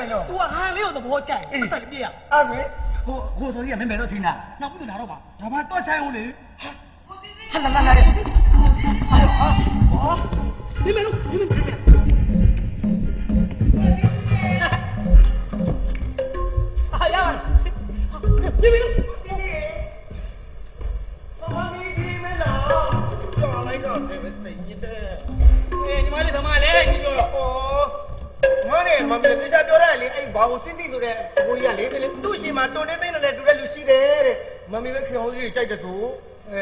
လေးပဲတော့ तू ကဟာလေးကိုသဘောကျတယ်ပတ်စံလေးပြည့်ရအဲ့ဒါဟိုဟိုဆိုကြီးကမင်းမယ်တော့ထင်းတာနောက်ပြီးတော့လာတော့ပါဒါမှတော့ဆိုင်ဦးလေဟာလာလာလာလေဟာဟာ အဲ့ဘာကိုစစ်တိဆိုတဲ့ကိုကြီးကလေသူ့ရှင်မှာတွန်နေသိနေတယ်တူတဲ့လူရှိတယ်တဲ့မမီပဲခေအောင်ကြီးကြိုက်တဲ့သူ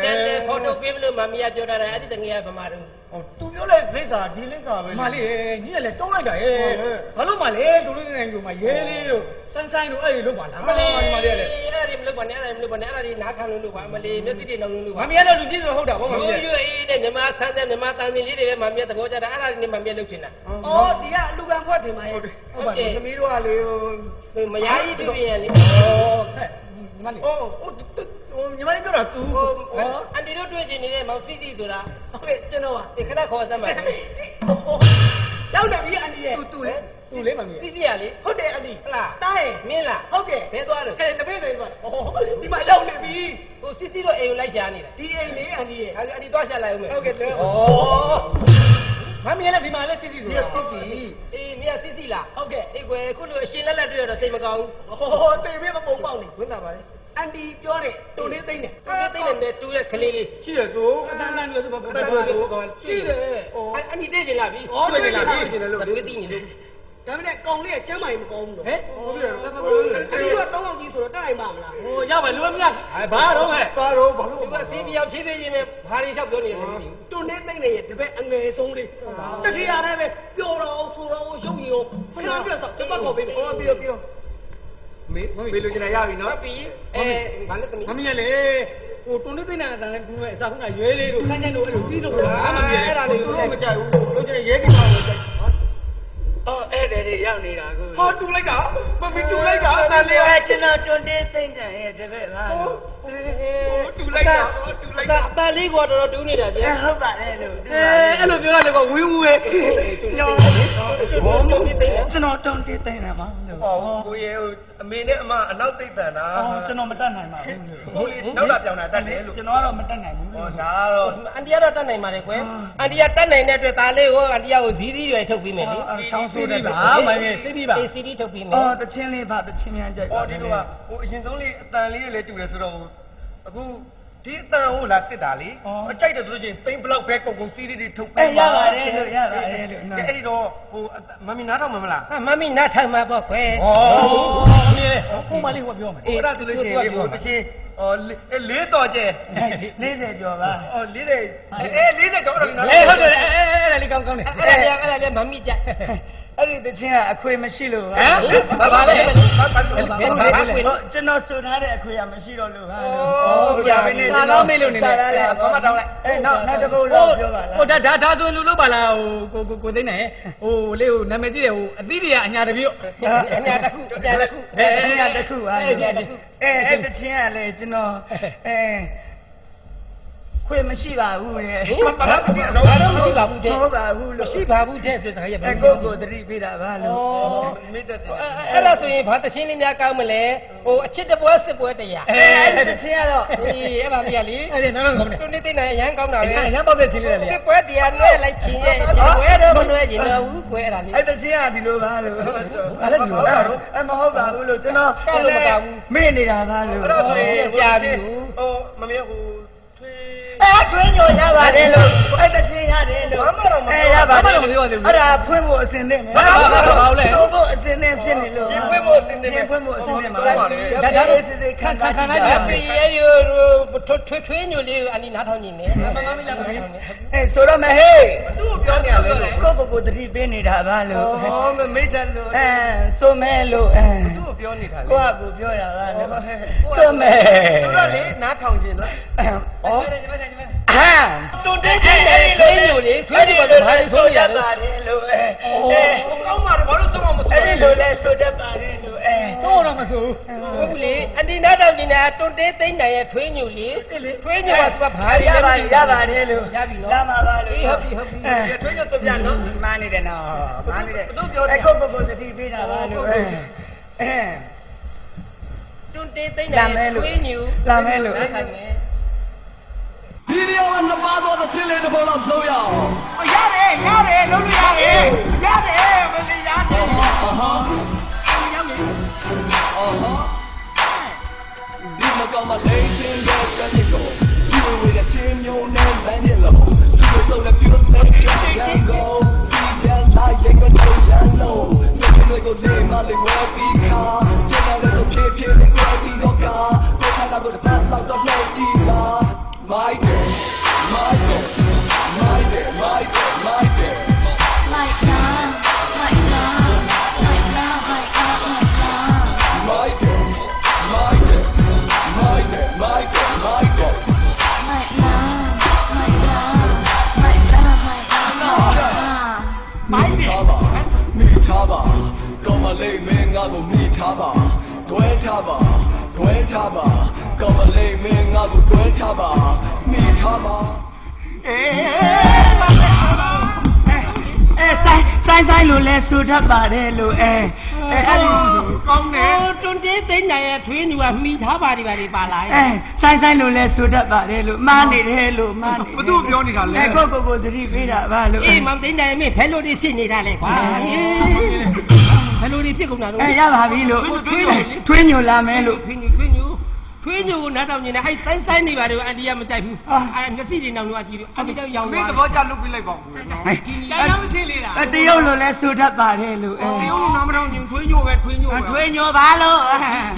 တယ်လေဖော်ထုတ်ပေးမလို့မမီးကပြောတာအဲ့ဒီတငယ်ကဗမာတို့ဟောသူပြောတဲ့လိမ့်စာဒီလိမ့်စာပဲမလေးညီကလည်းတုံးလိုက်တာရဲ့ဘာလို့မလဲတူလေးနေလို့မရဲလေးတို့စန်းဆိုင်တို့အဲ့ဒီလို့ပါလားမလေးညီမလေးလည်းအဲ့ဒီမလို့ပါနဲ့အဲ့ဒီမလို့ပါနဲ့အဲ့ဒီနားခံလို့လို့ပါမလေးမျက်စိတွေနှောင်းလို့မပါမီးကတော့လူကြီးဆိုဟုတ်တာဗောမမီးရိုးရိုးအေးတဲ့မြမဆန်းတဲ့မြမတန်စင်လေးတွေပဲမမီးသဘောကျတာအဲ့ဒါနေမမီးလုတ်ချင်တာအော်ဒီကအလူကံဖွက်တင်ပါရဲ့ဟုတ်ပါဘူးသမီးတို့ကလေဟိုမယားကြီးပြပြရလေဟောဟဲ့ညီမလေးဟိုဟို ဟိုညီမလေးပြောတာသူဟိုအန်တီတို့တွေ့ချင်နေတဲ့မောင်စီစီဆိုတာဟုတ်ကဲ့ကျွန်တော်ပါဒီခဏခေါ်စမ်းပါရောက်တယ်ပြီအန်ဒီရဲ့သူသူလေသူလေးမမီးစီစီရလေဟုတ်တယ်အန်ဒီဟလားတားရဲ့မင်းလားဟုတ်ကဲ့ဘယ်သွားလို့အဲတပည့်တွေပါဟောဒီမှာရောက်နေပြီဟိုစီစီတို့အိမ်ကိုလိုက်ရှာနေတာဒီအိမ်လေးအန်ဒီရဲ့အဲ့ဒီသွားရှာလိုက်ဦးမယ်ဟုတ်ကဲ့လေဩမမီးလည်းဒီမှာလည်းစစ်စစ်ဆိုဒီတော့စစ်စီအေးမင်းကစီစီလားဟုတ်ကဲ့အေးကွယ်ခုလိုအရှင်လက်လက်တွေ့ရတော့စိတ်မကောင်းဘူးဟောတေပြီးတော့ပုံပေါက်နေဝင်တာပါလေ အန်ဒီပြောတယ်တုံလေးသိမ့်တယ်တူတိတ်နဲ့တူတဲ့ကလေးလေးရှိရသူအတန်းတန်းလို့ဆိုပါဘယ်ဘယ်လိုလိုလဲလဲရှိတယ်အနီတေးကျင်လာပြီဩတွေ့နေလားတွေ့ကျင်တယ်လို့တွေ့သိနေလို့ဒါပေမဲ့ကောင်လေးကကျမ်းမာရင်မကောင်းဘူးတော့ဟဲ့ဟုတ်ပြီအန်ဒီကတောင်းအောင်ကြီးဆိုတော့တက်နိုင်မှာမလားဟိုရပါလူမများဘာတော့ဟဲ့ပါတော့ဘာလို့ဒီကစီးပြောင်းဖြည်းဖြည်းချင်းနဲ့ဘာတွေလျှောက်ပြောနေတယ်မသိဘူးတုံလေးသိမ့်နေရဲ့တပည့်အငယ်ဆုံးလေးတတိယလည်းပဲပျော်တော့ဆိုတော့ရုပ်ရည်ရောခဏပြတ်ဆောက်တပတ်ခေါ်ပေးမယ်ဟောပြောပြော မေမေလိုချင်ရရပြီနော်နော်ပြီးအဲဘာလဲသမီးမမီးလေဟိုတုံလေးသိမ့်နေတာလည်းဘူးမဲ့အစားခုနရွဲလေးတို့ခန်းကျန်တို့အဲ့လိုစီးလို့အာမမီးအဲ့အဲ့ဒါဒါလေးလေးကိုကိုမမကြိုကြိုက်က်ဘူးဘူးလိုချင်ရဲကိစ္စကိုကြိုက်အော်အဲ့ဒါလေးရောက်နေတာကိုဟောတူလိုက်တာမမီးတူလိုက်တာအန်ဒီအဲ့ကျွန်တော်တွန်တေးသိမ့်တယ်ရဲ့တပည့်ပါတူလိုက်တာ တူလိုက်တာအသားလေးကတော်တော်တူးနေတာကြအဲဟုတ်ပါတယ်လို့အဲအဲ့လိုပြောရတယ်ကဝင်းဝဲကျွန်တော်တွန်တေးသိမ့်တယ်ပါလို့ဟောကိုရဲ့အမေနဲ့အမအနောက်သိပ်တန်တာအော်ကျွန်တော်မတတ်နိုင်ပါဘူးလို့ဟုတ်လေနောက်တာပြောင်းတာတတ်တယ်လို့ကျွန်တော်ကတော့မတတ်နိုင်ဘူးဟောလို့ဒါတော့အန်တီကတော့တတ်နိုင်ပါတယ်ကွယ်အန်တီကတတ်နိုင်တဲ့အတွက်ဒါလေးကိုအန်တီကကိုဇီးဇီးရွယ်ထုတ်ပြီးမယ်လေအော်ချောင်းဆိုးတယ်ပါမင်းစိတ်ဒီပါအေးစီဒီထုတ်ပြီးမယ်အော်တချင်းလေးပါတချင်းများကြိုက်ဟောဒီလိုကဟိုအရင်ဆုံးလေးအတန်လေးလည်းတူတယ်ဆိုတော့အခု ဒီအတန်ကိုလာစစ်တာလေအကြိုက်တယ်ဆိုလို့ချင်းတိမ်ဘလောက်ပဲကုန်ကုန်စီးလေးတွေထုတ်အဲ့ဒီတော့ဟိုမမီနားတော့မမလားမမီနားထိုင်မှာပေါ့ကွယ်ဩမင်းလေဟိုမလေးဟောပြောမယ်အဲ့ဒါဆိုလို့ရှိရင်ဟိုတစ်ချင်းဟောလေးတော်ကျဲ40ကျော်ပါဟောလေးတဲ့အေးလေးတဲ့တော့အေးဟုတ်တယ်အဲအဲ့ဒါလေးကောင်းကောင်းတယ်အဲ့ဒါလေးအဲ့ဒါလေးမမီကြ အဲ့ဒီတချင်းကအခွေမရှိလို့ပါဘာဘာလဲကျွန်တော်ဆိုထားတဲ့အခွေကမရှိတော့လို့ဟာဒါတော့မေးလို့နေတယ်ဘာမှတောင်းလိုက်အဲနောက်နောက်တစ်ပုတ်တော့ပြောပါလားဟိုဒါဒါဒါဆိုလူလို့ပါလားဟိုကိုကိုကိုသိနေဟိုလေးဟိုနာမည်ကြီးတယ်ဟိုအသီးတွေကအညာတပြည့်အညာတစ်ခုအညာတစ်ခုအဲအဲ့ဒါတစ်ခုပါအဲ့ညာတစ်ခုအဲအဲ့တချင်းကလည်းကျွန်တော်အဲ ခွေမရှိပါဘူးရဲ့ဘာဘာဒီတော့မရှိပါဘူးတဲ့မဟုတ်ပါဘူးလို့မရှိပါဘူးတဲ့ဆိုစကားရပါအကိုကိုသတိပေးတာပါလို့မိတ္တတယ်အဲ့ဒါဆိုရင်ဘာတရှင်းလေးများကောင်းမလဲဟိုအချစ်တပွဲစစ်ပွဲတရားအဲအဲ့ဒီတချင်းကတော့အေးအဲ့ပါမရလေအဲ့ဒီနောက်ကောင်းတယ်သူနေသိနေရမ်းကောင်းတာပဲအညာပေါက်တဲ့ချင်းလေးလေစစ်ပွဲတရားလွဲလိုက်ချင်ရဲ့ချင်ပွဲတော့မလွဲချင်တော့ဘူးကွယ်အဲ့ဒါလေးအဲ့တချင်းကဒီလိုပါလို့အဲ့ဒါဒီလိုလားအမဟုတ်ပါဘူးလို့ကျွန်တော်မေ့နေတာပါလို့အဲ့ဒါဆိုရင်ဟိုမမေဟိုထွေး အဲထွင်းညိုရပါတယ်လို့အဲ့တချင်းရတယ်လို့အဲရပါတယ်အဲ့ဒါဖွင့်ဖို့အစင်သင့်မယ်ဖို့အစင်သင့်ဖြစ်နေလို့ဖွင့်ဖို့အစင်သင့်ပါဒါဒါလေးစစ်စစ်ခန့်ခန့်ခန့်လိုက်အဲ့ပါဒီရဲ့ရထွထွထွေးညိုလေးအနီနားထောင်နေတယ်အဲဆိုတော့မဟေးသူ့ကိုပြောနေရလဲလို့ကိုကိုကိုတတိပေးနေတာပါလို့ဟောမမိတ္တလို့အဲဆိုမဲလို့အဲသူ့ကိုပြောနေတာလေကိုကကိုပြောရတာလို့ဆိုမဲသူကလေနားထောင်ခြင်းလားဩဟာ တွန်တဲ့ချင်းနဲ့ထွေးညိုလေးထွေးညိုကဘာလို့ဆိုရလဲပါတယ်လို့အဲကောင်းပါတယ်ဘာလို့သုံးမမအဲ့ဒီလိုလဲဆိုတတ်ပါတယ်လို့အဲစိုးတော့မစိုးဟုတ်လေအန်ဒီနားတောင်ဒီနာတွန်တေးသိမ့်နိုင်ရဲ့ထွေးညူလေထွေးညူပါဆိုပါဘာရပါရပါတယ်လို့ရပြီနော်လာမှာပါလို့ဟုတ်ပြီဟုတ်ပြီအဲထွေးညွတ်ဆိုပြနော်မှန်နေတယ်နော်မှန်နေတယ်ဘယ်သူပြောတယ်အဲခုတ်ပုဂ္ဂိုလ်သတိပေးတာပါလို့အဲအဲတွန်တေးသိမ့်နိုင်ရဲ့ထွေးညူနိုင်မယ် ဒီလျောင်းကနှစ်ပါးသောတစ်ချင်းလေးတစ်ပုံလောက်သုံးရအောင်ရတယ်ရတယ်လုံးလို့ရတယ်ရတယ် ဆိုင်ဆိုင်ဆိုင်လို့လဲဆိုတတ်ပါတယ်လို့အဲအဲအဲ့ဒီကောင်းတယ်တွန်တေးသိမ့်နိုင်ရဲ့ထွေးညူကမိထားပါဒီပါဒီပါလာအဲရဲ့ဆိုင်ဆိုင်လို့လဲဆိုတတ်ပါတယ်လို့မှားနေတယ်လို့မှားနေဘသူပြောနေတာလဲအဲကိုကိုကိုသတိပေးတာပါလို့အေးမောင်သိမ့်နိုင်မင်းဘယ်လိုတွေဖြစ်နေတာလဲကွာဘယ်လိုတွေဖြစ်ကုန်တာလို့အဲရပါပြီလို့ထွေးညိုလာမယ်လို့ ထွေးညူထွေးညူထွေးညူကိုနားတောင်မြင်နေအဲ့ဆိုင်ဆိုင်နေပါတယ်အန်တီကမကြိုက်ဘူးအဲ့မျက်စိတွေနောင်တော့ကြည့်လို့အန်တီကြောင့်ရောင်မင်းသွားသဘောကျလုပ်ပြီးလိုက်ပါဦးနော်တိုင်းတော့ချင်းလေးတာအဲတရုတ်လို့လဲဆိုတတ်ပါတယ်လို့အဲတရုတ်နာမတော်ညင်ထွေးညို့ပဲထွေးညို့ပဲထွေးညိုပါလို့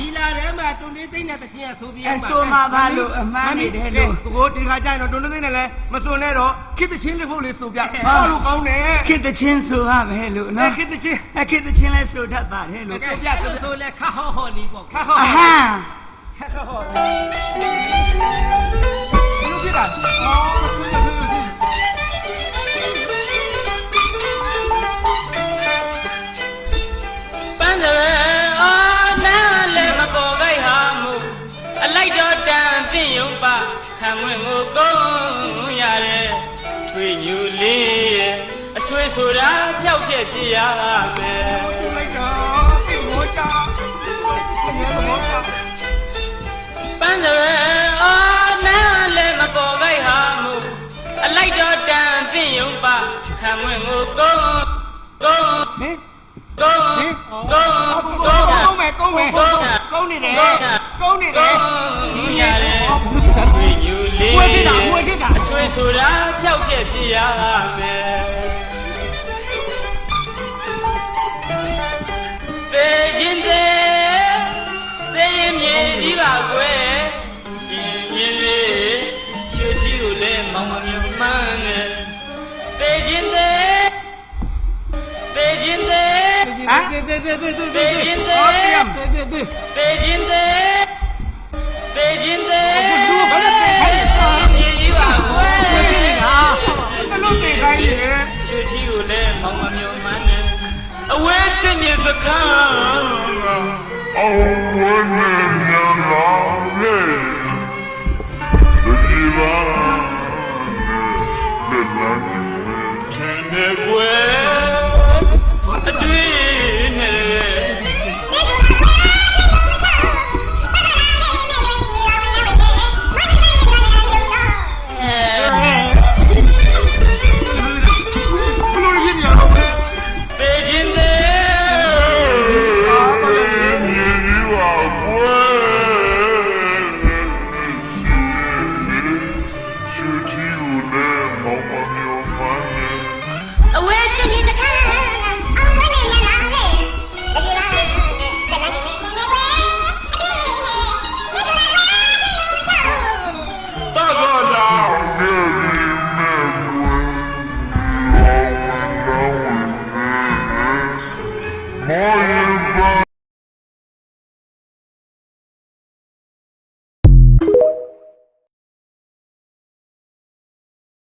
ဒီလာထဲမှာတွန်တေးသိမ့်တဲ့တခြင်းကဆိုပြီးအဲဆိုမှာပါလို့အမှန်နေတယ်လို့ကိုဒီခါကျရင်တော့တွန်းသိနေလဲမစွန်နဲ့တော့ခစ်တချင်းလေးဖို့လေးဆိုပြဘာလို့ကောင်းတယ်ခေတ္တချင်းဆိုရမယ်လို့အဲနော်ခစ်တချင်းအဲခေတ္တချင်းလဲဆိုတတ်ပါတယ်လို့ဆိုပြဆိုဆိုလဲခဟောဟောလီပေါ့ခါဟောအဟမ်းခါဟောဘယ် လိုဖြစ်တာအော်ပန်းတယ်အော်နားလည်းမပေါ်ခိုက်ဟာမူအလိုက်တော့တန်ပြင့်ယုံပါခံဝင်ကိုကုန်းရတယ်ထွေညူလေးရဲ့အဆွေဆိုတာဖြောက်ပြက်ပြရမယ် ခံဝင်ကိုကုန်းကုန်းဟင်ကုန်းကုန်းကုကုန်းန်းမယ်ကုန်းမယ်ကုန်းမယ်ကုန်းနေတယ်ကုန်းနေတယ်ရတယ်ဝိညူလေးအဆွေဆိုတာဖြောက်ပြက်ပြရမယ် သေးသေးသေးသေးသေးသေးသေးသေခြင်းသေးသေခြင်းသေးလူဘာလဲသေကြီးပါဘွယ်ဟာဘလို့သေခိုင်းနေလဲရွှေထီးကိုလည်းမောင်မမြုံမှန်းနေအဝဲစင်မြေစကားအဝဲ